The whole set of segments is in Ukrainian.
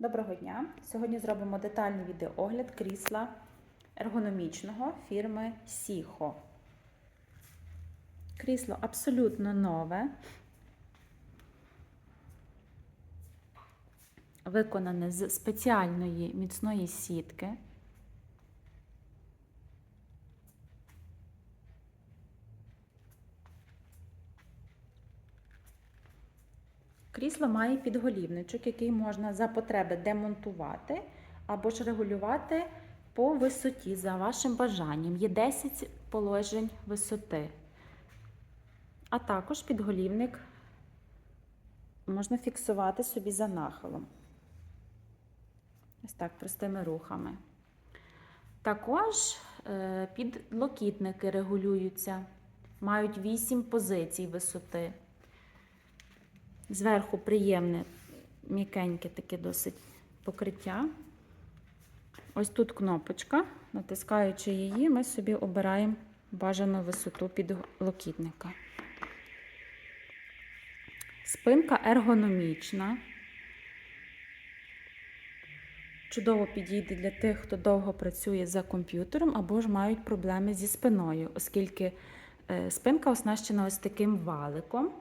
Доброго дня! Сьогодні зробимо детальний відеоогляд крісла ергономічного фірми Сіхо. Крісло абсолютно нове, виконане з спеціальної міцної сітки. Крісло має підголівничок, який можна за потреби демонтувати або ж регулювати по висоті за вашим бажанням. Є 10 положень висоти. А також підголівник можна фіксувати собі за нахилом. Ось так, простими рухами. Також е, підлокітники регулюються, мають 8 позицій висоти. Зверху приємне, м'якеньке таке досить покриття. Ось тут кнопочка. Натискаючи її, ми собі обираємо бажану висоту підлокітника. Спинка ергономічна. Чудово підійде для тих, хто довго працює за комп'ютером або ж мають проблеми зі спиною, оскільки е, спинка оснащена ось таким валиком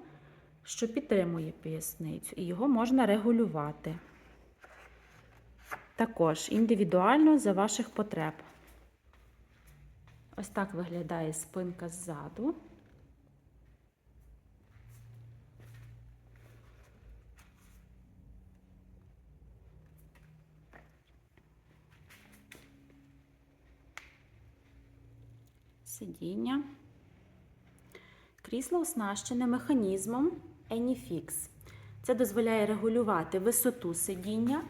що підтримує поясницю, і його можна регулювати. Також індивідуально за ваших потреб. Ось так виглядає спинка ззаду. Сидіння. Крісло оснащене механізмом Anyfix. Це дозволяє регулювати висоту сидіння,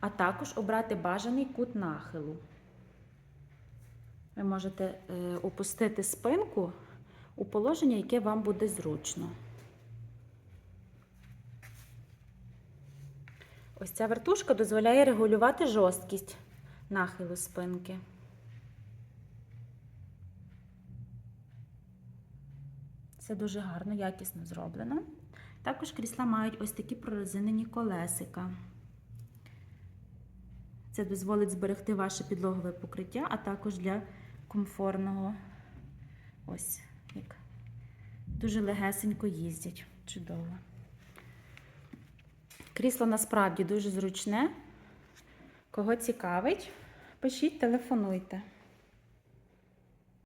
а також обрати бажаний кут нахилу. Ви можете е, опустити спинку у положення, яке вам буде зручно. Ось ця вертушка дозволяє регулювати жорсткість нахилу спинки. Це дуже гарно, якісно зроблено. Також крісла мають ось такі прорезинені колесика. Це дозволить зберегти ваше підлогове покриття, а також для комфортного ось як дуже легесенько їздять. Чудово. Крісло насправді дуже зручне. Кого цікавить, пишіть, телефонуйте.